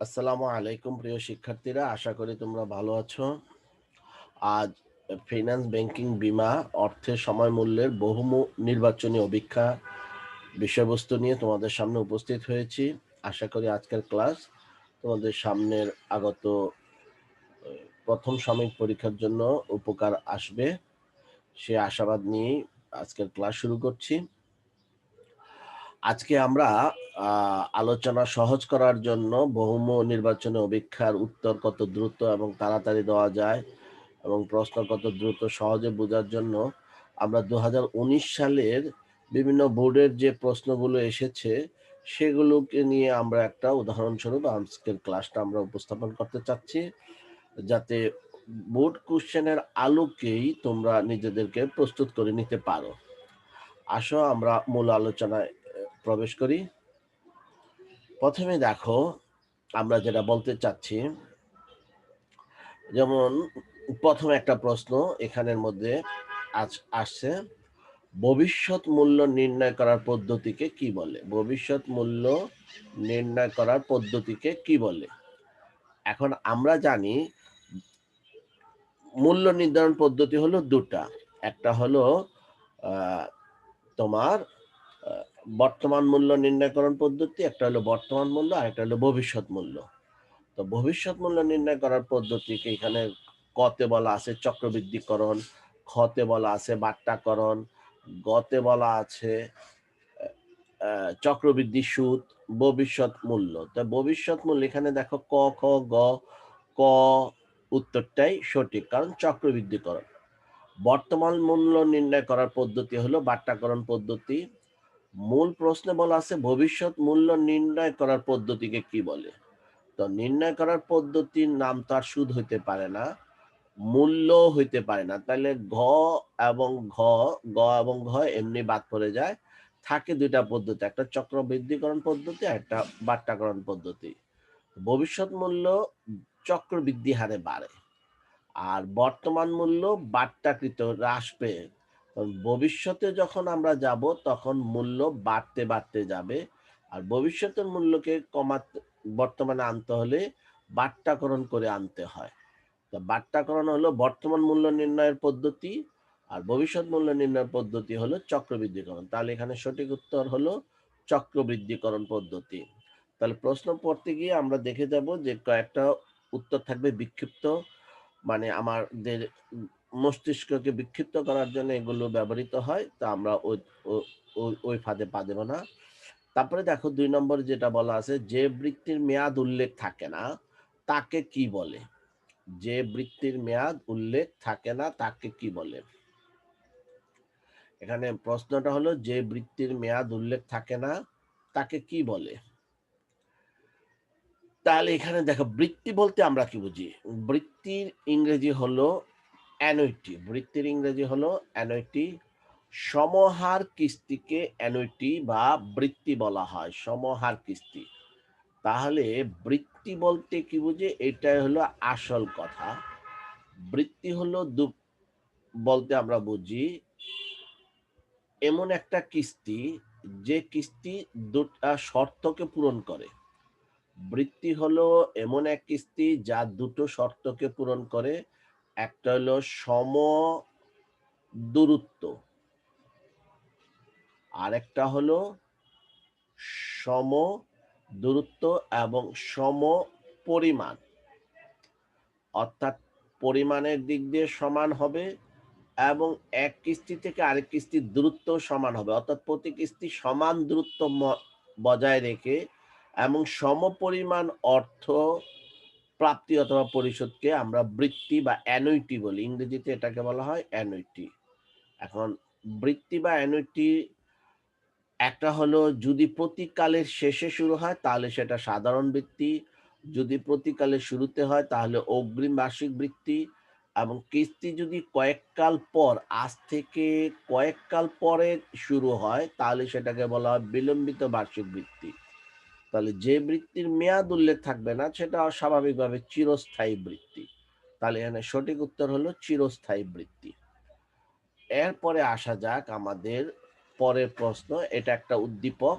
আসসালামু আলাইকুম প্রিয় শিক্ষার্থীরা, আশা করি তোমরা ভালো আছো। আজ ফিনান্স ব্যাংকিং বিমা, অর্থের সময় মূল্যের বহুমু, নির্বাচনী অভিক্ষা বিষয়বস্তু নিয়ে তোমাদের সামনে উপস্থিত হয়েছি। আশা করি আজকের ক্লাস তোমাদের সামনের আগত প্রথম সাময়িক পরীক্ষার জন্য উপকার আসবে। সে আশাবাদ নিয়ে আজকের ক্লাস শুরু করছি। আজকে আমরা আলোচনা সহজ করার জন্য বহুম নির্বাচনে অভিক্ষার উত্তর কত দ্রুত এবং তাড়াতাড়ি দেওয়া যায় এবং প্রশ্ন কত দ্রুত সহজে বোঝার জন্য আমরা দু হাজার উনিশ সালের বিভিন্ন বোর্ডের যে প্রশ্নগুলো এসেছে, সেগুলোকে নিয়ে আমরা একটা উদাহরণস্বরূপ আজকের ক্লাসটা আমরা উপস্থাপন করতে চাচ্ছি। যাতে বোর্ড কোশ্চেনের আলোকেই তোমরা নিজেদেরকে প্রস্তুত করে নিতে পারো। আসো আমরা মূল আলোচনায় প্রবেশ করি। প্রথমে দেখো, আমরা যেটা বলতে চাচ্ছি, যেমন প্রথম একটা প্রশ্ন এখানের মধ্যে আজ আসছে, ভবিষ্যৎ মূল্য নির্ণয় করার পদ্ধতিকে কি বলে? ভবিষ্যৎ মূল্য নির্ণয় করার পদ্ধতিকে কি বলে? এখন আমরা জানি মূল্য নির্ধারণ পদ্ধতি হলো দুটা। একটা হলো তোমার বর্তমান মূল্য নির্ণয়করণ পদ্ধতি, একটা হলো বর্তমান মূল্য, আর একটা হলো ভবিষ্যৎ মূল্য। তো ভবিষ্যৎ মূল্য নির্ণয় করার পদ্ধতিকে এখানে কতে বলা আছে চক্রবৃদ্ধিকরণ, খতে বলা আছে বাট্টাকরণ, গতে বলা আছে চক্রবৃদ্ধি সুদ, ভবিষ্যৎ মূল্য। তো ভবিষ্যৎ মূল্য এখানে দেখো ক, খ, গ, ক উত্তরটাই সঠিক, কারণ চক্রবৃদ্ধিকরণ। বর্তমান মূল্য নির্ণয় করার পদ্ধতি হলো বাট্টাকরণ পদ্ধতি মূল প্রশ্নে বলা আছে, ভবিষ্যৎ মূল্য নির্ণয় করার পদ্ধতিকে কি বলে? তো নির্ণয় করার পদ্ধতির নাম তো আর সুদ হইতে পারে না, মূল্য হইতে পারে না। তাহলে ঘ এবং ঘ, গ এবং ঘ এমনি বাদ পড়ে যায়। থাকে দুইটা পদ্ধতি, একটা চক্রবৃদ্ধিকরণ পদ্ধতি আর একটা বাট্টাকরণ পদ্ধতি। ভবিষ্যৎ মূল্য চক্রবৃদ্ধি হারে বাড়ে, আর বর্তমান মূল্য বাট্টাকৃত হ্রাস পেয়ে ভবিষ্যতে যখন আমরা যাব, তখন মূল্য বাড়তে বাড়তে যাবে। আর ভবিষ্যতের মূল্যকে কমাতে, বর্তমানে আনতে হলে বাট্টাকরণ করে আনতে হয়। তো বাট্টাকরণ হলো বর্তমান মূল্য নির্ণয়ের পদ্ধতি, আর ভবিষ্যৎ মূল্য নির্ণয়ের পদ্ধতি হলো চক্রবৃদ্ধিকরণ। তাহলে এখানে সঠিক উত্তর হলো চক্রবৃদ্ধিকরণ পদ্ধতি। তাহলে প্রশ্ন পড়তে গিয়ে আমরা দেখে যাব যে কয়েকটা উত্তর থাকবে বিক্ষিপ্ত মানে আমাদের মস্তিষ্ককে বিক্ষিপ্ত করার জন্য এগুলো ব্যবহৃত হয়, তা আমরা ওই ওই ফাঁদে পা দেব না। তারপরে দেখো দুই নম্বর যেটা বলা আছে, যে বৃত্তির মেয়াদ উল্লেখ থাকে না, তাকে কি বলে? যে বৃত্তির মেয়াদ উল্লেখ থাকে না, তাকে কি বলে? এখানে প্রশ্নটা হলো, যে বৃত্তির মেয়াদ উল্লেখ থাকে না, তাকে কি বলে? তাহলে এখানে দেখো, বৃত্তি বলতে আমরা কি বুঝি? বৃত্তির ইংরেজি হলো অ্যানুইটি, বৃত্তির ইংরেজি হলো অ্যানুইটি। সমহার কিস্তিকে অ্যানুইটি বা বৃত্তি বলা হয়, সমহার কিস্তি। তাহলে বৃত্তি বলতে কি বুঝে? এটাই হলো আসল কথা। বৃত্তি হলো দু বলতে আমরা বুঝি এমন একটা কিস্তি, যে কিস্তি দুটা শর্তকে পূরণ করে। বৃত্তি হলো এমন এক কিস্তি যা দুটো শর্তকে পূরণ করে একটা হলো সম দূরত্ব। আরেকটা হলো সম দূরত্ব এবং সম পরিমাণ। অর্থাৎ পরিমাণের দিক দিয়ে সমান হবে এবং এক কিস্তি থেকে আরেক কিস্তির দূরত্ব সমান হবে। অর্থাৎ প্রতি কিস্তি সমান দূরত্ব বজায় রেখে এবং সম পরিমাণ অর্থ প্রাপ্তি অথবা পরিশোধকে আমরা বৃত্তি বা অ্যানুইটি বলি। ইংরেজিতে এটাকে বলা হয় অ্যানুইটি এখন বৃত্তি বা অ্যানুইটি একটা হলো যদি প্রতিকালের শেষে শুরু হয় তাহলে সেটা সাধারণ বৃত্তি। যদি প্রতিকালের শুরুতে হয় তাহলে অগ্রিম বার্ষিক বৃত্তি এবং কিস্তি যদি কয়েককাল পর, আজ থেকে কয়েককাল পরে শুরু হয় তাহলে সেটাকে বলা হয় বিলম্বিত বার্ষিক বৃত্তি। তাহলে যে বৃত্তির মেয়াদ উল্লেখ থাকবে না, সেটা স্বাভাবিকভাবে চিরস্থায়ী বৃত্তি। তাহলে এখানে সঠিক উত্তর হলো চিরস্থায়ী বৃত্তি। এরপরে আসা যাক আমাদের পরের প্রশ্ন। এটা একটা উদ্দীপক।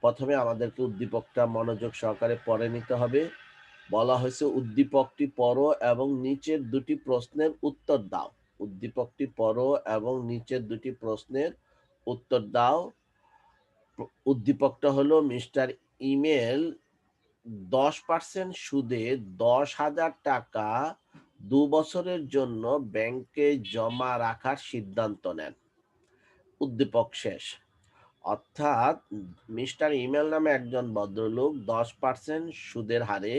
প্রথমে আমাদেরকে উদ্দীপকটা মনোযোগ সহকারে পড়ে নিতে হবে। বলা হয়েছে, উদ্দীপকটি পড়ো এবং নিচের দুটি প্রশ্নের উত্তর দাও। উদ্দীপকটি পড়ো এবং নিচের দুটি প্রশ্নের উত্তর দাও। উদ্দীপকটা হলো মিস্টার ইমেল দশ পার্সেন্ট সুদে দশ হাজার টাকা দু বছরের জন্য ব্যাংকে জমা রাখার সিদ্ধান্ত নেন। উদ্দীপক শেষ। অর্থাৎ মিস্টার ইমেল নামে একজন ভদ্রলোক দশ পার্সেন্ট সুদের হারে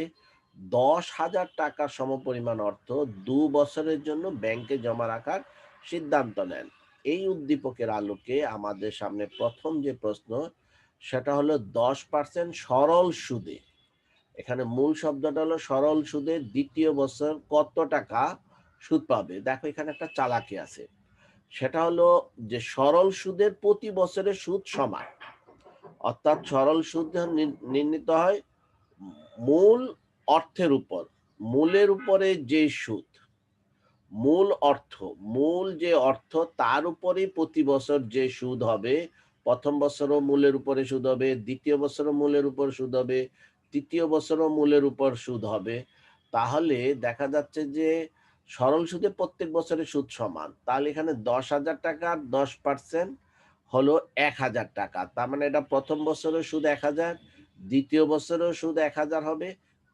দশ হাজার টাকার সমপরিমাণ অর্থ দু বছরের জন্য ব্যাংকে জমা রাখার সিদ্ধান্ত নেন। এই উদ্দীপকের আলোকে আমাদের সামনে প্রথম যে প্রশ্ন সেটা হলো দশ পার্সেন্ট সরল সুদে। এখানে মূল শব্দটা হলো সরল সুদে দ্বিতীয় বছর কত টাকা সুদ পাবে? দেখো এখানে একটা চালাকি আছে। সেটা হলো যে সরল সুদের প্রতি বছরের সুদ সমান। অর্থাৎ সরল সুদ নির্ণীত হয়, মূল অর্থের উপর, মূলের উপরে যে সুদ, মূল অর্থ, মূল যে অর্থ তার উপরেই প্রতি বছর যে সুদ হবে প্রথম বছরও মূলের উপরে সুদ হবে, দ্বিতীয় বছরও মূলের উপর সুদ হবে, তৃতীয় বছরও মূলের উপর সুদ হবে। তাহলে দেখা যাচ্ছে যে সরল সুদে প্রত্যেক বছরের সুদ সমান। তাহলে এখানে দশ হাজার টাকার দশ পার্সেন্ট হলো এক হাজার টাকা। তার মানে এটা প্রথম বছরের সুদ এক হাজার, দ্বিতীয় বছরেও সুদ এক হাজার হবে,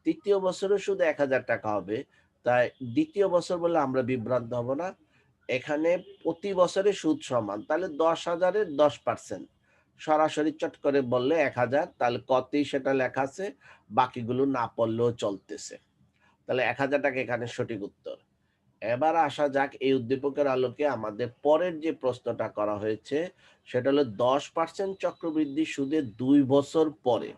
তৃতীয় বছরেও সুদ এক হাজার টাকা হবে। তাই দ্বিতীয় বছর বলে আমরা বিভ্রান্ত হব না। এখানে প্রতি বছরে সুদ সমান, তাহলে দশ হাজারের দশ পার্সেন্ট সরাসরি চট করে বললে এক হাজার, তাহলে কতই সেটা লেখা আছে, বাকিগুলো না পড়লেও চলতেছে। তাহলে এক হাজার টাকা এখানে সঠিক উত্তর। এবার আসা যাক এই উদ্দীপকের আলোকে আমাদের পরের যে প্রশ্নটা করা হয়েছে, সেটা হলো দশ পার্সেন্ট চক্রবৃদ্ধি সুদে দুই বছর পরে।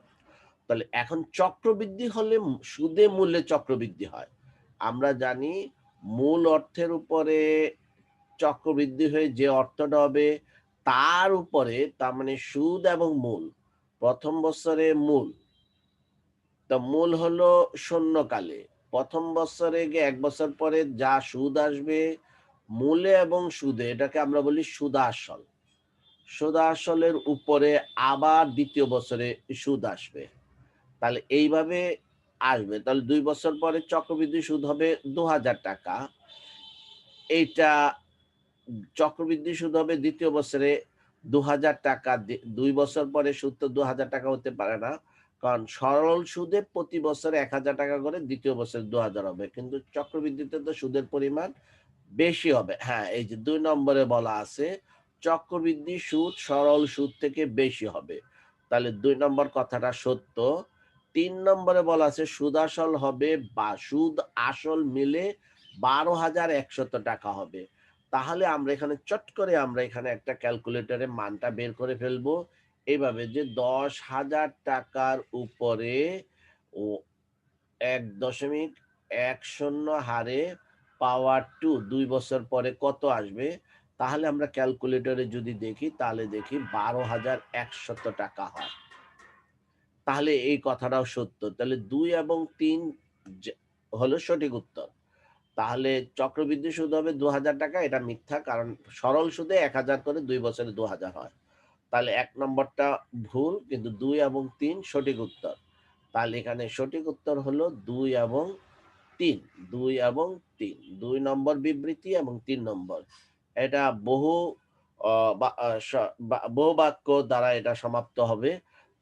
তাহলে এখন চক্রবৃদ্ধি হলে সুদে মূল্যে চক্রবৃদ্ধি হয়। আমরা জানি মূল অর্থের উপরে চক্রবৃদ্ধি হয়ে যে অর্থটা হবে তার উপরে, তার মানে সুদ এবং মূল, প্রথম বছরে মূল। তো মূল হলো শূন্যকালে। প্রথম বছরে এক বছর পরে যা সুদ আসবে, মূলে এবং সুদে, এটাকে আমরা বলি সুদাসল। সুদাসলের উপরে আবার দ্বিতীয় বছরে সুদ আসবে। তাহলে এইভাবে আসবে। তাহলে দুই বছর পরে চক্রবৃদ্ধি সুদ হবে দু হাজার টাকা। এইটা চক্রবৃদ্ধি সুদ হবে দ্বিতীয় বছরে দু হাজার টাকা দুই বছর পরে সুদ তো দু হাজার টাকা হতে পারে না। কারণ সরল সুদে প্রতি বছরে এক হাজার টাকা করে দ্বিতীয় বছরে দু হাজার হবে। কিন্তু চক্রবৃদ্ধিতে তো সুদের পরিমাণ বেশি হবে। হ্যাঁ এই যে দুই নম্বরে বলা আছে, চক্রবৃদ্ধি সুদ সরল সুদ থেকে বেশি হবে। তাহলে দুই নম্বর কথাটা সত্য। তিন নম্বরে বলা আছে, সুদ আসল হবে বা সুদ আসল মিলে বারো হাজার একশত টাকা হবে। তাহলে আমরা এখানে চট করে আমরা এখানে একটা ক্যালকুলেটরে মানটা বের করে ফেলব। এইভাবে যে দশ হাজার টাকার উপরে ও এক দশমিক এক শূন্য হারে পাওয়ার টু দুই বছর পরে কত আসবে? তাহলে আমরা ক্যালকুলেটরে যদি দেখি, তাহলে দেখি বারো হাজার একশত টাকা হয়। তাহলে এই কথাটাও সত্য। তাহলে দুই এবং তিন হলো সঠিক উত্তর। তাহলে চক্রবৃদ্ধি সুদ হবে দু হাজার টাকা, এটা মিথ্যা, কারণ সরল সুদে এক হাজার করে দুই বছরে দু হাজার হয়। তাহলে এক নম্বরটা ভুল, কিন্তু দুই এবং তিন সঠিক উত্তর। তাহলে এখানে সঠিক উত্তর হলো দুই এবং তিন, দুই এবং তিন। দুই নম্বর বিবৃতি এবং তিন নম্বর। এটা বহু বহু বাক্য দ্বারা এটা সমাপ্ত হবে।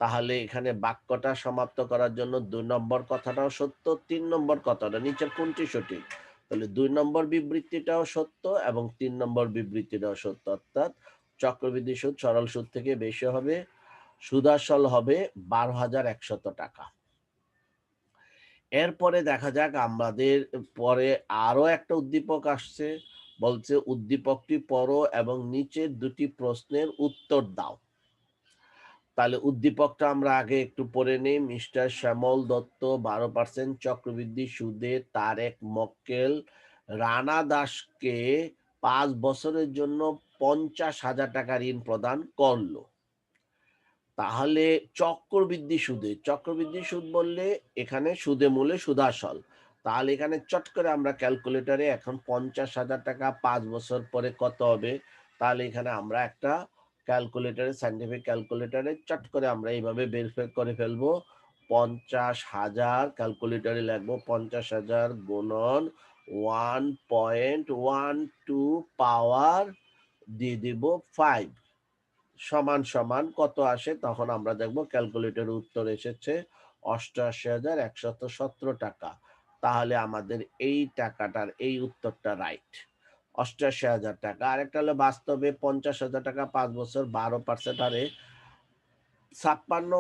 তাহলে এখানে বাক্যটা সমাপ্ত করার জন্য দুই নম্বর কথাটাও সত্য, তিন নম্বর কথাটা, নিচের কোনটি সঠিক? তাহলে দুই নম্বর বিবৃতিটাও সত্য এবং তিন নম্বর বিবৃতিটাও সত্য। অর্থাৎ চক্রবৃদ্ধি সুদ সরল সুদ থেকে বেশি হবে সুদাসল হবে বারো হাজার একশত টাকা। এরপরে দেখা যাক আমাদের পরে আরও একটা উদ্দীপক আসছে, বলছে উদ্দীপকটি পড়ো এবং নিচের দুটি প্রশ্নের উত্তর দাও। তাহলে উদ্দীপকটা আমরা আগে একটু পড়ে নিই। মিস্টার শ্যামল দত্ত, বারো পার্সেন্ট চক্রবৃদ্ধি সুদে তারেক মক্কেল। রানা দাসকে পাঁচ বছরের জন্য পঞ্চাশ হাজার টাকা ঋণ প্রদান করল। তাহলে চক্রবৃদ্ধি সুদে, চক্রবৃদ্ধি সুদ বললে এখানে সুদে মূলে সুদাসল। তাহলে এখানে চট করে আমরা ক্যালকুলেটরে এখন পঞ্চাশ হাজার টাকা পাঁচ বছর পরে কত হবে? তাহলে এখানে আমরা একটা ক্যালকুলেটরে সাইন্টিফিক ক্যালকুলেটরে চট করে আমরা এইভাবে বেরফে করে ফেলব। পঞ্চাশ হাজার ক্যালকুলেটরে লাগবো, পঞ্চাশ হাজার গুণন one point one two power দিয়ে দিব ফাইভ সমান সমান কত আসে তখন আমরা দেখব ক্যালকুলেটর উত্তর এসেছে অষ্টআশি হাজার একশত সতেরো টাকা। তাহলে আমাদের এই টাকাটার, এই উত্তরটা রাইট অষ্টআশি হাজার টাকা। আরেকটা হলো বাস্তবে পঞ্চাশ হাজার টাকা পাঁচ বছর বারো পার্সেন্ট হারে। ছাপ্পান্ন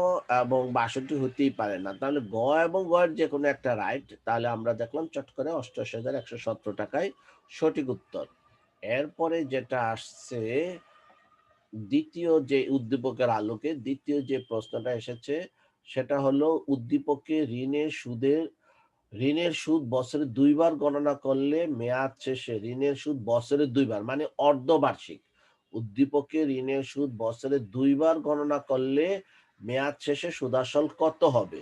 এবং বাষট্টি হতেই পারে না। তাহলে গ এবং গয়ের যে কোনো একটা রাইট তাহলে আমরা দেখলাম চট করে অষ্টআশি হাজার একশো সতেরো টাকায় সঠিক উত্তর। এরপরে যেটা আসছে, দ্বিতীয় যে উদ্দীপকের আলোকে দ্বিতীয় যে প্রশ্নটা এসেছে, সেটা হলো উদ্দীপকে ঋণের সুদের ঋণের সুদ বছরে দুইবার গণনা করলে মেয়াদ শেষে ঋণের সুদ বছরে দুইবার মানে অর্ধবার্ষিক। উদ্দীপকে ঋণের সুদ বছরে দুইবার গণনা করলে মেয়াদ শেষে সুদাসল কত হবে?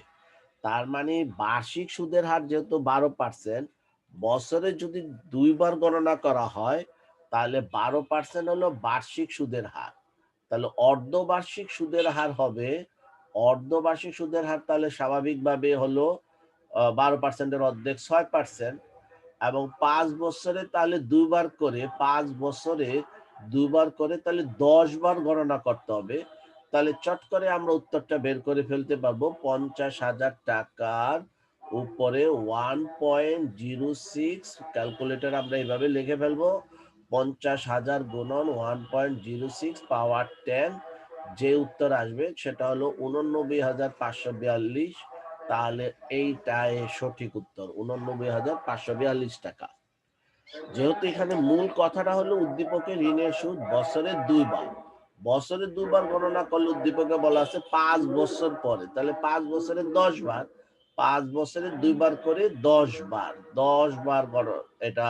তার মানে বার্ষিক সুদের হার যেহেতু বারো পার্সেন্ট বছরে যদি দুইবার গণনা করা হয়, তাহলে বারো পার্সেন্ট হলো বার্ষিক সুদের হার। তাহলে অর্ধবার্ষিক সুদের হার হবে, অর্ধবার্ষিক সুদের হার তাহলে স্বাভাবিকভাবে হলো বারো পার্সেন্টের অর্ধেক, ছয় পার্সেন্ট এবং পাঁচ বছরে তাহলে দুইবার করে, পাঁচ বছরে দুইবার করে তাহলে দশ বার গণনা করতে হবে। তাহলে চট করে আমরা উত্তরটা বের করে ফেলতে পারব। পঞ্চাশ হাজার টাকার উপরে one point zero six calculator আমরা এইভাবে লিখে ফেলব। পঞ্চাশ হাজার গুণন one point zero six power ten যে উত্তর আসবে সেটা হলো উননব্বই হাজার পাঁচশো বিয়াল্লিশ তাহলে এইটাই সঠিক উত্তর। উননব্বই হাজার পাঁচশো বিয়াল্লিশ টাকা। যেহেতু এখানে মূল কথাটা হলো উদ্দীপকের ঋণের সুদ বছরে দুইবার। বছরে দুবার গণনা করলে উদ্দীপকে বলা আছে পাঁচ বছর পরে। তাহলে পাঁচ বছরে দশ বার পাঁচ বছরে দুইবার করে দশ বার দশ বার এটা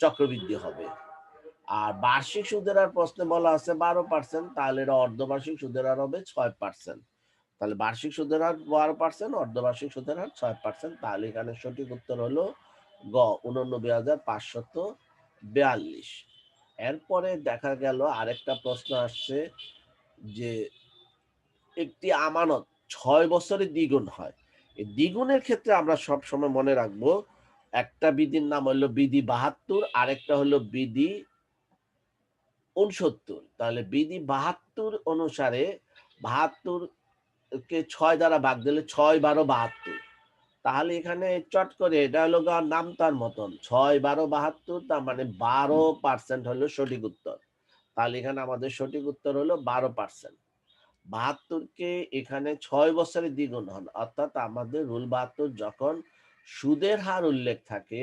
চক্রবৃদ্ধি হবে। আর বার্ষিক সুদের আর প্রশ্নে বলা আছে বারো পার্সেন্ট তাহলে এটা অর্ধবার্ষিক সুদের আর হবে ছয় পার্সেন্ট তাহলে বার্ষিক সুদের হার বারো পার্সেন্ট অর্ধবার্ষিক সুদের হার ছয় পার্সেন্ট তাহলে এখানে সঠিক উত্তর হলো গ উননব্বই হাজার পাঁচশত বিয়াল্লিশ। এরপরে দেখা গেল আরেকটা প্রশ্ন আসছে যে একটি আমানত ছয় বছরে দ্বিগুণ হয়। এই দ্বিগুণের ক্ষেত্রে আমরা সব সময় মনে রাখব একটা বিধির নাম হলো বিধি বাহাত্তর, আরেকটা হলো বিধি উনসত্তর তাহলে বিধি বাহাত্তর অনুসারে বাহাত্তর কে ছয় দ্বারা বাদ দিলে ছয় বারো বাহাত্তর। তাহলে এখানে চট করে এটা হলো গা নাম তার মতন। ছয় বারো বাহাত্তর, তার মানে বারো পার্সেন্ট হলো সঠিক উত্তর। তাহলে এখানে আমাদের সঠিক উত্তর হলো বারো পার্সেন্ট বাহাত্তরকে এখানে ছয় বছরে দ্বিগুণ হন। অর্থাৎ আমাদের রুল বাহাত্তর যখন সুদের হার উল্লেখ থাকে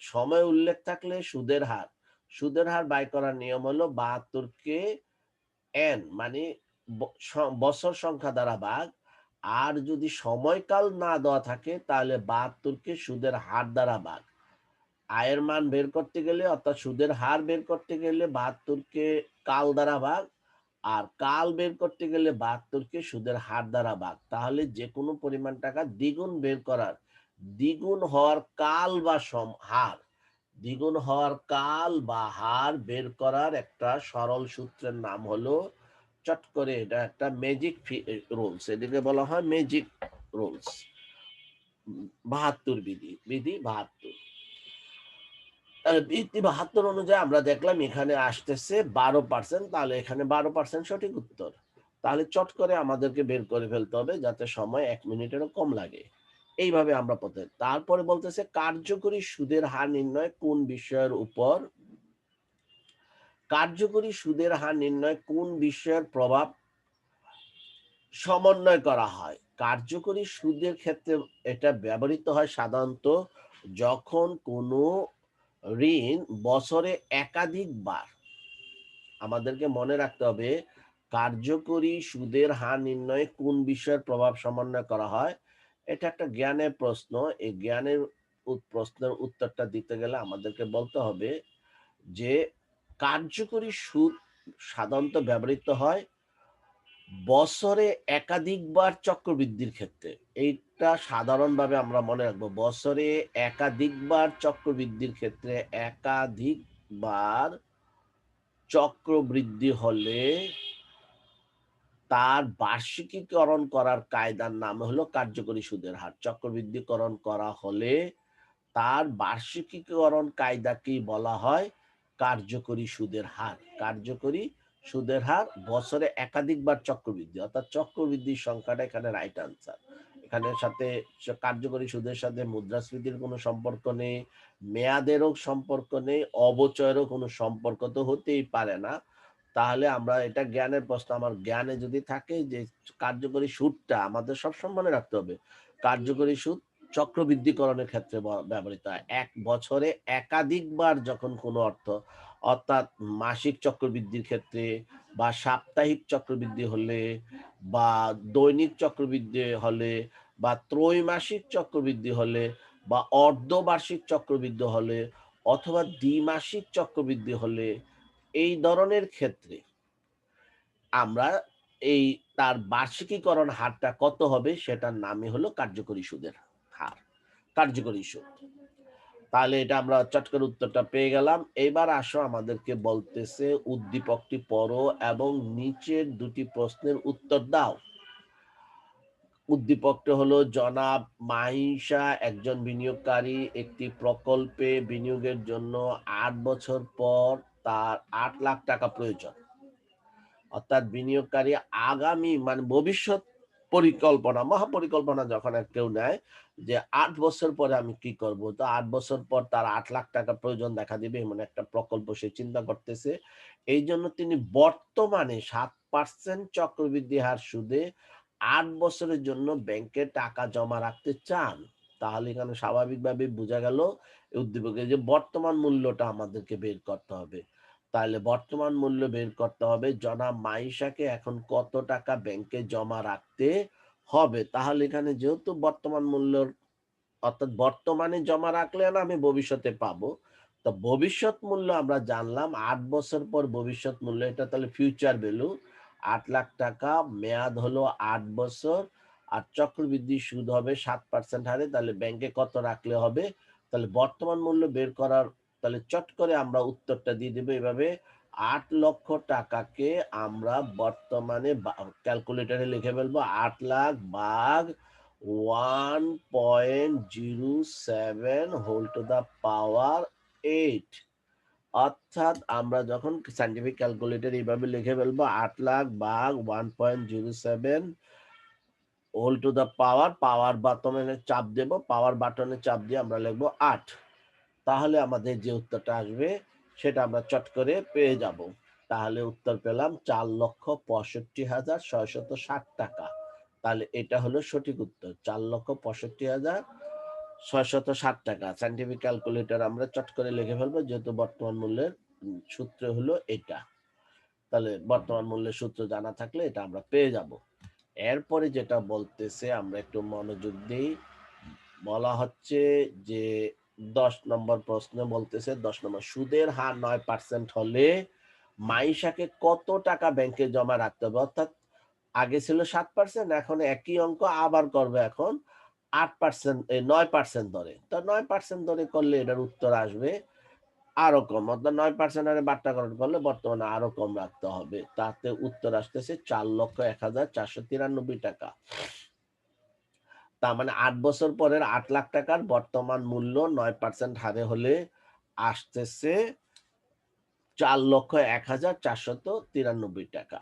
সময় উল্লেখ থাকলে সুদের হার। সুদের হার বাই করার নিয়ম হলো বাহাত্তরকে এন মানে বছর সংখ্যা দ্বারা ভাগ আর যদি সময়কাল না দেওয়া থাকে, তাহলে বাহাত্তরকে সুদের হার দ্বারা ভাগ আয়ের মান বের করতে গেলে, অর্থাৎ সুদের হার বের করতে গেলে বাহাত্তরকে কাল দ্বারা ভাগ আর কাল বের করতে গেলে বাহাত্তরকে সুদের হার দ্বারা ভাগ তাহলে যে কোনো পরিমাণ টাকা দ্বিগুণ বের করার, দ্বিগুণ হওয়ার কাল বা সম, হার, দ্বিগুণ হওয়ার কাল বা হার বের করার একটা সরল সূত্রের নাম হলো চট করে এটা একটা ম্যাজিক রুলস এদিকে বলা হয় ম্যাজিক রুলস বাহাত্তর বিধি বিধি বাহাত্তর। বাহাত্তর অনুযায়ী আমরা দেখলাম এখানে আসতেছে বারো পার্সেন্ট তাহলে এখানে বারো পার্সেন্ট সঠিক উত্তর। তাহলে চট করে আমাদেরকে বের করে ফেলতে হবে যাতে সময় এক মিনিটেরও কম লাগে। এইভাবে আমরা পথে, তারপরে বলতেছে কার্যকরী সুদের হার নির্ণয় কোন বিষয়ের উপর কার্যকরী সুদের হার নির্ণয় কোন বিষয়ের প্রভাব সমন্বয় করা হয়? কার্যকরী সুদের ক্ষেত্রে এটা ব্যবহৃত হয় সাধারণত যখন কোনো ঋণ বছরে একাধিকবার। আমাদেরকে মনে রাখতে হবে কার্যকরী সুদের হার নির্ণয়ে কোন বিষয়ের প্রভাব সমন্বয় করা হয়? এটা একটা জ্ঞানের প্রশ্ন। এই জ্ঞানের প্রশ্নের উত্তরটা দিতে গেলে আমাদেরকে বলতে হবে যে কার্যকরী সুদ সাধারণত ব্যবহৃত হয় বছরে একাধিকবার চক্রবৃদ্ধির ক্ষেত্রে। এইটা সাধারণভাবে আমরা মনে রাখব, বছরে একাধিকবার চক্রবৃদ্ধির ক্ষেত্রে একাধিকবার চক্রবৃদ্ধি হলে তার বার্ষিকীকরণ করার কায়দার নাম হলো কার্যকরী সুদের হার। চক্রবৃদ্ধিকরণ করা হলে তার বার্ষিকীকরণ কায়দাকে বলা হয়? কার্যকরী সুদের হার। কার্যকরী সুদের হার বছরে একাধিকবার চক্রবৃদ্ধি, অর্থাৎ চক্রবৃদ্ধির সংখ্যাটা এখানে রাইট আনসার এখানে সাথে কার্যকরী সুদের সাথে মুদ্রাস্ফীতির কোনো সম্পর্ক নেই, মেয়াদেরও সম্পর্ক নেই, অবচয়েরও কোনো সম্পর্ক তো হতেই পারে না। তাহলে আমরা এটা জ্ঞানের প্রশ্ন, আমার জ্ঞানে যদি থাকে যে কার্যকরী সুদটা আমাদের সবসময় মনে রাখতে হবে। কার্যকরী সুদ চক্রবৃদ্ধিকরণের ক্ষেত্রে ব্যবহৃত হয়। এক বছরে একাধিকবার যখন কোনো অর্থ, অর্থাৎ মাসিক চক্রবৃদ্ধির ক্ষেত্রে বা সাপ্তাহিক চক্রবৃদ্ধি হলে বা দৈনিক চক্রবৃদ্ধি হলে বা ত্রৈমাসিক চক্রবৃদ্ধি হলে বা অর্ধবার্ষিক চক্রবৃদ্ধি হলে অথবা দ্বিমাসিক চক্রবৃদ্ধি হলে এই ধরনের ক্ষেত্রে আমরা এই তার বার্ষিকীকরণ হারটা কত হবে সেটার নামই হলো কার্যকরী সুদের হার। কার্যকরী সুদ তাহলে এটা আমরা চট করে উত্তরটা পেয়ে গেলাম। এবার আসো আমাদেরকে বলতেছে, উদ্দীপকটি পড়ো এবং নিচের দুটি প্রশ্নের উত্তর দাও। উদ্দীপকটি হলো, জনাব মাহিসা একজন বিনিয়োগকারী, একটি প্রকল্পে বিনিয়োগের জন্য আট বছর পর তার আট লাখ টাকা প্রয়োজন। অর্থাৎ বিনিয়োগকারী আগামী মানে ভবিষ্যৎ পরিকল্পনা, মহাপরিকল্পনা যখন কেউ নেয় যে আট বছর পরে আমি কি করব? তো আট বছর পর তার আট লাখ টাকা প্রয়োজন দেখা দিবে এমন একটা প্রকল্প সে চিন্তা করতেছে। এই জন্য তিনি বর্তমানে সাত পার্সেন্ট চক্রবৃদ্ধি হার সুদে আট বছরের জন্য ব্যাংকে টাকা জমা রাখতে চান। তাহলে এখানে স্বাভাবিকভাবে বোঝা গেল উদ্দীপকের যে বর্তমান মূল্যটা আমাদেরকে বের করতে হবে। তাহলে বর্তমান মূল্য বের করতে হবে। জনাব মাইশাকে এখন কত টাকা ব্যাংকে জমা রাখতে হবে? তাহলে এখানে যেহেতু বর্তমান মূল্য, অর্থাৎ বর্তমানে জমা রাখলে না আমি ভবিষ্যতে পাবো। তো ভবিষ্যৎ মূল্য আমরা জানলাম, আট বছর পর ভবিষ্যৎ মূল্য, এটা তাহলে ফিউচার ভ্যালু আট লাখ টাকা, মেয়াদ হলো আট বছর, আর চক্রবৃদ্ধি সুদ হবে সাত পার্সেন্ট হারে, তাহলে ব্যাংকে কত রাখলে হবে? তাহলে বর্তমান মূল্য বের করার তাহলে চট করে আমরা উত্তরটা দিয়ে দেবো এভাবে। আট লক্ষ টাকাকে আমরা বর্তমানে ক্যালকুলেটারে লিখে ফেলব। আট লাখ বাঘ one point zero seven whole to the power eight. অর্থাৎ আমরা যখন সাইন্টিফিক ক্যালকুলেটর এইভাবে লিখে ফেলব, আট লাখ বাঘ one point zero seven whole to the power power বাটনে চাপ দেব, পাওয়ার বাটনে চাপ দিয়ে আমরা লিখব আট। তাহলে আমাদের যে উত্তরটা আসবে, সেটা আমরা চট করে পেয়ে যাব। তাহলে উত্তর পেলাম চার লক্ষ পঁয়ষট্টি হাজার ছয়শত ষাট টাকা। তাহলে এটা হলো সঠিক উত্তর, চার লক্ষ পঁয়ষট্টি হাজার ছয়শত ষাট টাকা। সাইন্টিফিক ক্যালকুলেটর আমরা চট করে লিখে ফেলব, যেহেতু বর্তমান মূল্যের সূত্র হলো এটা। তাহলে বর্তমান মূল্যের সূত্র জানা থাকলে এটা আমরা পেয়ে যাব। এরপরে যেটা বলতেছে, আমরা একটু মনোযোগ দিই। বলা হচ্ছে যে দশ নম্বর প্রশ্ন বলতেছে, দশ নম্বর, সুদের হার নয় পার্সেন্ট হলে মাইশাকে কত টাকা ব্যাংকে জমা রাখতে হবে? অর্থাৎ আগে ছিল সাত পার্সেন্ট এখন একই অঙ্ক আবার করবে এখন আট পার্সেন্ট নয় পার্সেন্ট ধরে। তো নয় পার্সেন্ট ধরে করলে এটার উত্তর আসবে আরও কম, অর্থাৎ নয় পার্সেন্ট হারে বাট্টাকরণ করলে বর্তমানে আরও কম রাখতে হবে। তাতে উত্তর আসতেছে চার লক্ষ এক হাজার চারশো তিরানব্বই টাকা। তার মানে আট বছর পরের আট লাখ টাকার বর্তমান মূল্য নয় পার্সেন্ট হারে হলে আসতেছে চার লক্ষ এক হাজার চারশত তিরানব্বই টাকা।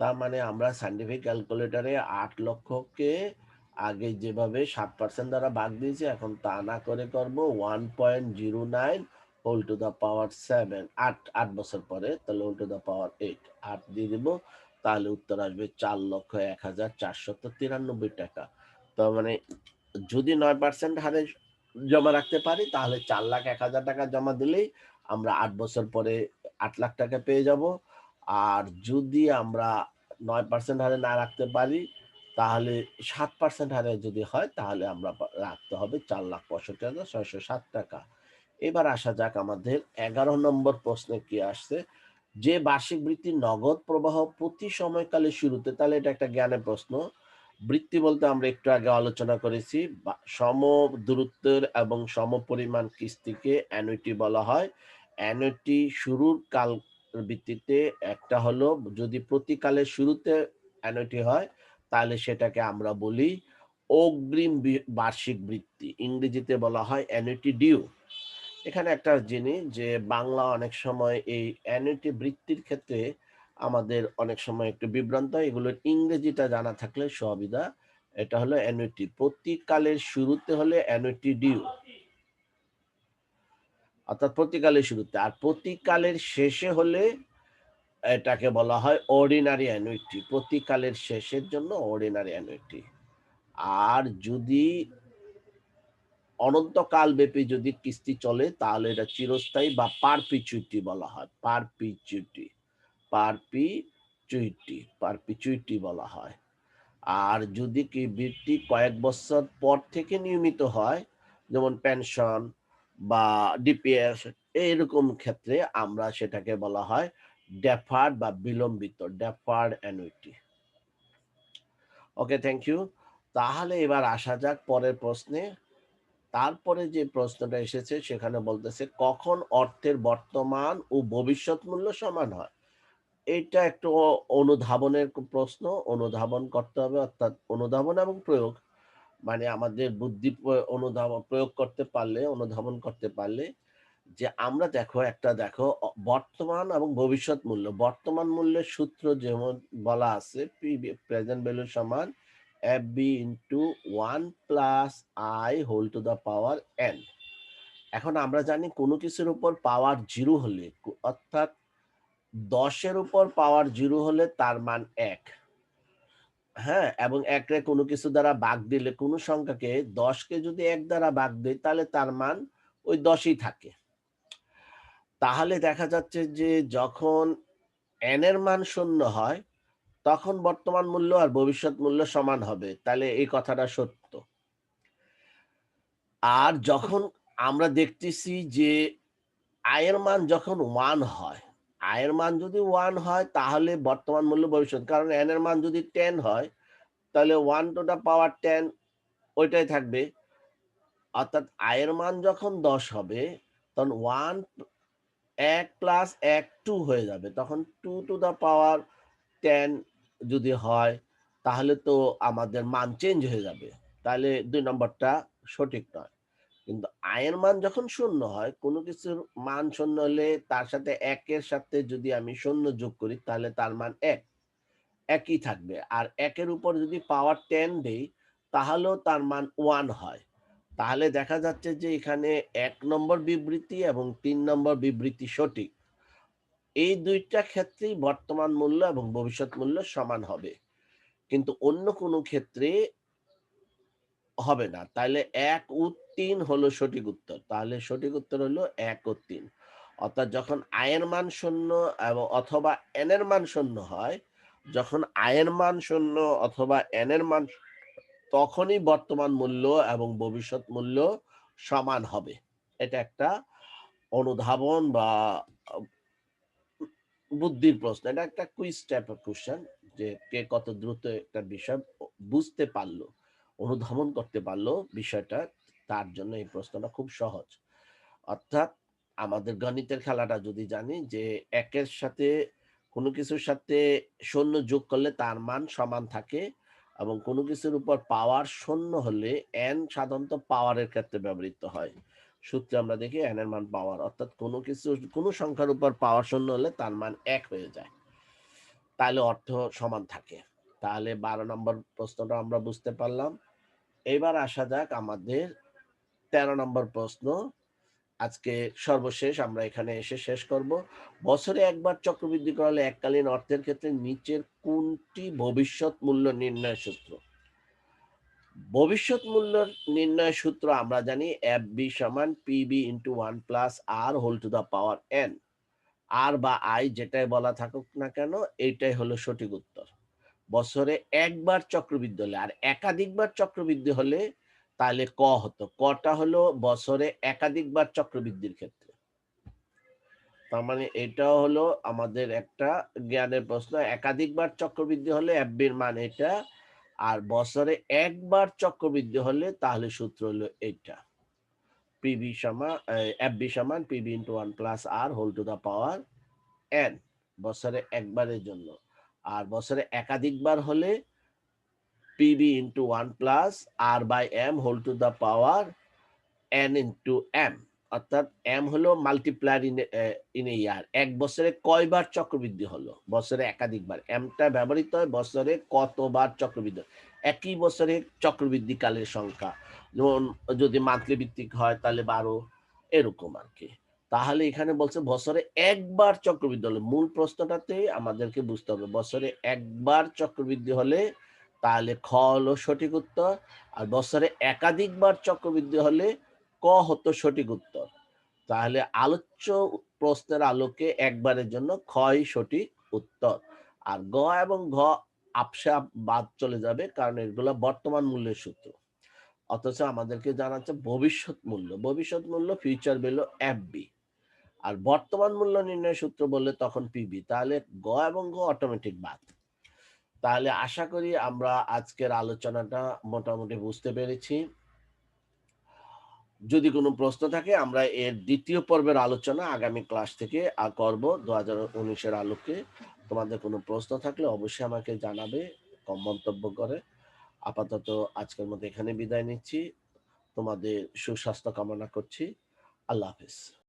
তার মানে আমরা সাইন্টিফিক ক্যালকুলেটারে আট লক্ষকে আগে যেভাবে সাত পার্সেন্ট দ্বারা ভাগ দিয়েছি, এখন তা না করে করব one point zero nine whole to the power seven আট আট বছর পরে তাহলে whole to the power eight আট দিয়ে দেবো, তাহলে উত্তর আসবে চার লক্ষ এক হাজার চারশত তিরানব্বই টাকা। তো মানে যদি নয় পার্সেন্ট হারে জমা রাখতে পারি, তাহলে চার লাখ এক হাজার টাকা জমা দিলেই আমরা আট বছর পরে আট লাখ টাকা পেয়ে যাব। আর যদি আমরা নয় পার্সেন্ট হারে না রাখতে পারি, তাহলে সাত পার্সেন্ট হারে যদি হয়, তাহলে আমরা রাখতে হবে চার লাখ পঁয়ষট্টি হাজার ছয়শো সাত টাকা। এবার আসা যাক আমাদের এগারো নম্বর প্রশ্নে কি আসছে। যে বার্ষিক বৃত্তি নগদ প্রবাহ প্রতি সময়কালে শুরুতে, তাহলে এটা একটা জ্ঞানের প্রশ্ন। বৃত্তি বলতে আমরা একটু আগে আলোচনা করেছি সম দূরত্বের এবং সম পরিমাণ কিস্তিকে অ্যানুইটি বলা হয়। অ্যানুইটি শুরুর কাল ভিত্তিতে একটা হলো, যদি প্রতিকালের শুরুতে অ্যানুইটি হয়, তাহলে সেটাকে আমরা বলি অগ্রিম বার্ষিক বৃত্তি। ইংরেজিতে বলা হয় অ্যানুইটি ডিউ এখানে একটা জিনিস যে বাংলা অনেক সময় এই অ্যানুইটি বৃত্তির ক্ষেত্রে আমাদের অনেক সময় একটু বিভ্রান্ত এগুলোর ইংরেজিটা জানা থাকলে সুবিধা। এটা হলো অ্যানুইটি প্রতিকালের শুরুতে হলে অ্যানুইটি ডিউ অর্থাৎ প্রতিকালের শুরুতে। আর প্রতিকালের শেষে হলে এটাকে বলা হয় অর্ডিনারি অ্যানুইটি প্রতিকালের শেষের জন্য অর্ডিনারি অ্যানুইটি আর যদি অনন্তকাল ব্যাপী যদি কিস্তি চলে, তাহলে এটা চিরস্থায়ী বা পারপিচুইটি বলা হয়। পারপিচুইটি পারপিচুইটি পারপিচুইটি বলা হয়। আর যদি কি বৃত্তি কয়েক বছর পর থেকে নিয়মিত হয়, যেমন পেনশন বা ডিপিএস, এইরকম ক্ষেত্রে আমরা সেটাকে বলা হয় ডেফার্ড বা বিলম্বিত, deferred annuity. Okay, thank you. তাহলে এবার আসা যাক পরের প্রশ্নে। তারপরে যে প্রশ্নটা এসেছে, সেখানে বলতেছে, কখন অর্থের বর্তমান ও ভবিষ্যৎ মূল্য সমান হয়? এটা একটু অনুধাবনের প্রশ্ন। অনুধাবন করতে হবে, অর্থাৎ অনুধাবন এবং প্রয়োগ। মানে আমাদের বুদ্ধি অনুধাবন প্রয়োগ করতে পারলে, অনুধাবন করতে পারলে যে আমরা দেখো, একটা দেখো বর্তমান এবং ভবিষ্যৎ মূল্য। বর্তমান মূল্যের সূত্র যেমন বলা আছে প্রেজেন্ট ভ্যালু সমান F B into one plus I whole to the power N. এখন আমরা জানি কোনো কিছুর উপর পাওয়ার জিরো হলে অর্থাৎ দশের উপর পাওয়ার জিরো হলে তার মান এক। হ্যাঁ এবং একরে কোনো কিছু দ্বারা বাঘ দিলে, কোনো সংখ্যাকে দশকে যদি এক দ্বারা বাঘ দেয় তাহলে তার মান ওই দশই থাকে। তাহলে দেখা যাচ্ছে যে যখন এন এর মান শূন্য হয়, তখন বর্তমান মূল্য আর ভবিষ্যৎ মূল্য সমান হবে। তাহলে এই কথাটা সত্য। আর যখন আমরা দেখতেছি যে আয়ের মান যখন ওয়ান হয় আয়ের মান যদি ওয়ান হয়, তাহলে বর্তমান মূল্য ভবিষ্যৎ। কারণ এন এর মান যদি টেন হয়, তাহলে one to the power ten ওইটাই থাকবে। অর্থাৎ আয়ের মান যখন দশ হবে, তখন ওয়ান এক প্লাস এক টু হয়ে যাবে। তখন two to the power ten যদি হয়, তাহলে তো আমাদের মান চেঞ্জ হয়ে যাবে। তাহলে দুই নম্বরটা সঠিক নয়। কিন্তু আয়ের মান যখন শূন্য হয়, কোনো কিছুর মান শূন্য হলে তার সাথে একের সাথে যদি আমি শূন্য যোগ করি, তাহলে তার মান এক। একই থাকবে। আর একের উপর যদি পাওয়ার টেন দেই, তাহলেও তার মান ওয়ান হয়। তাহলে দেখা যাচ্ছে যে এখানে এক নম্বর বিবৃতি এবং তিন নম্বর বিবৃতি সঠিক। এই দুইটা ক্ষেত্রেই বর্তমান মূল্য এবং ভবিষ্যৎ মূল্য সমান হবে। কিন্তু অন্য কোনো ক্ষেত্রে হবে না। তাহলে এক ও তিন হলো সঠিক উত্তর। তাহলে সঠিক উত্তর হলো এক ও তিন। অর্থাৎ যখন আয়ের মান শূন্য এবং অথবা এন এর মান শূন্য হয়, যখন আয়ের মান শূন্য অথবা এন এর মান তখনই বর্তমান মূল্য এবং ভবিষ্যৎ মূল্য সমান হবে। এটা একটা অনুধাবন বা বুদ্ধির প্রশ্ন। এটা একটা কুইজ টাইপ কোশ্চেন যে কে কত দ্রুত একটা বিষয় বুঝতে পারল, অনুধাবন করতে পারল বিষয়টা তার জন্য এই প্রশ্নটা খুব সহজ। অর্থাৎ আমাদের গণিতের খেলাটা যদি জানি যে একের সাথে কোনো কিছুর সাথে শূন্য যোগ করলে তার মান সমান থাকে এবং কোনো কিছুর উপর পাওয়ার শূন্য হলে এন সাধারণত পাওয়ারের ক্ষেত্রে ব্যবহৃত হয়। সূত্রে আমরা দেখি এন এর মান পাওয়ার অর্থাৎ কোনো কিছু কোনো সংখ্যার উপর পাওয়ার শূন্য হলে তার মান এক হয়ে যায়। তাহলে অর্থ সমান থাকে। তাহলে বারো নম্বর প্রশ্নটা আমরা বুঝতে পারলাম। এবার আসা যাক আমাদের তেরো নম্বর প্রশ্ন। আজকে সর্বশেষ আমরা এখানে এসে শেষ করব। বছরে একবার চক্রবৃদ্ধি করালে এককালীন অর্থের ক্ষেত্রে নিচের কোনটি ভবিষ্যৎ মূল্য নির্ণয় সূত্র? ভবিষ্যৎ মূল্য নির্ণয় সূত্র আমরা জানি এফ বি সমান PB into one plus R whole to the power N R বা আই যেটাই বলা থাকুক না কেন, এইটাই হলো সঠিক উত্তর। বছরে একবার চক্রবৃদ্ধি হলে আর একাধিকবার চক্রবৃদ্ধি হলে তাহলে ক হতো? কটা হলো বছরে একাধিকবার চক্রবৃদ্ধির ক্ষেত্রে। তার মানে এটাও হলো আমাদের একটা জ্ঞানের প্রশ্ন, একাধিকবার চক্রবৃদ্ধি হলে এফবির মান এটা, আর বছরে একবার চক্রবৃদ্ধি হলে তাহলে সূত্র হলো এইটা পিবি সমান এফবি সমান PB into one plus R whole to the power N বছরে একবারের জন্য। আর বছরে একাধিকবার হলে PB into one plus R by M whole to the power N into M অর্থাৎ এম হলো multiplier in in a year এক বছরে কয়বার চক্রবৃদ্ধি হলো? বছরে একাধিকবার। এমটা ব্যবহৃত হয় বছরে কতবার চক্রবৃদ্ধি? একই বছরে চক্রবৃদ্ধি কালের সংখ্যা। যেমন যদি মান্থলি ভিত্তিক হয় তাহলে বারো, এরকম আর কি তাহলে এখানে বলছে বছরে একবার চক্রবৃদ্ধি হলে। মূল প্রশ্নটাতে আমাদেরকে বুঝতে হবে, বছরে একবার চক্রবৃদ্ধি হলে তাহলে খ হলো সঠিক উত্তর আর বছরে একাধিকবার চক্রবৃদ্ধি হলে ক হতো সঠিক উত্তর। তাহলে আলোচ্য প্রশ্নের আলোকে একবারের জন্য ক্ষয় সঠিক উত্তর। আর গ এবং ঘ আপসা বাদ চলে যাবে কারণ এগুলো বর্তমান মূল্যের সূত্র। অথচ আমাদেরকে জানাচ্ছে ভবিষ্যৎ মূল্য। ভবিষ্যৎ মূল্য ফিউচার ভ্যালু এফবি আর বর্তমান মূল্য নির্ণয় সূত্র বললে তখন পিবি তাহলে গ এবং ঘ অটোমেটিক বাদ। তাহলে আশা করি আমরা আজকের আলোচনাটা মোটামুটি বুঝতে পেরেছি। যদি কোনো প্রশ্ন থাকে, আমরা এর দ্বিতীয় পর্বের আলোচনা আগামী ক্লাস থেকে করব। দু হাজার উনিশের আলোকে তোমাদের কোনো প্রশ্ন থাকলে অবশ্যই আমাকে জানাবে, কম মন্তব্য করে। আপাতত আজকের মতো এখানে বিদায় নিচ্ছি। তোমাদের সুস্বাস্থ্য কামনা করছি। আল্লাহ হাফিজ।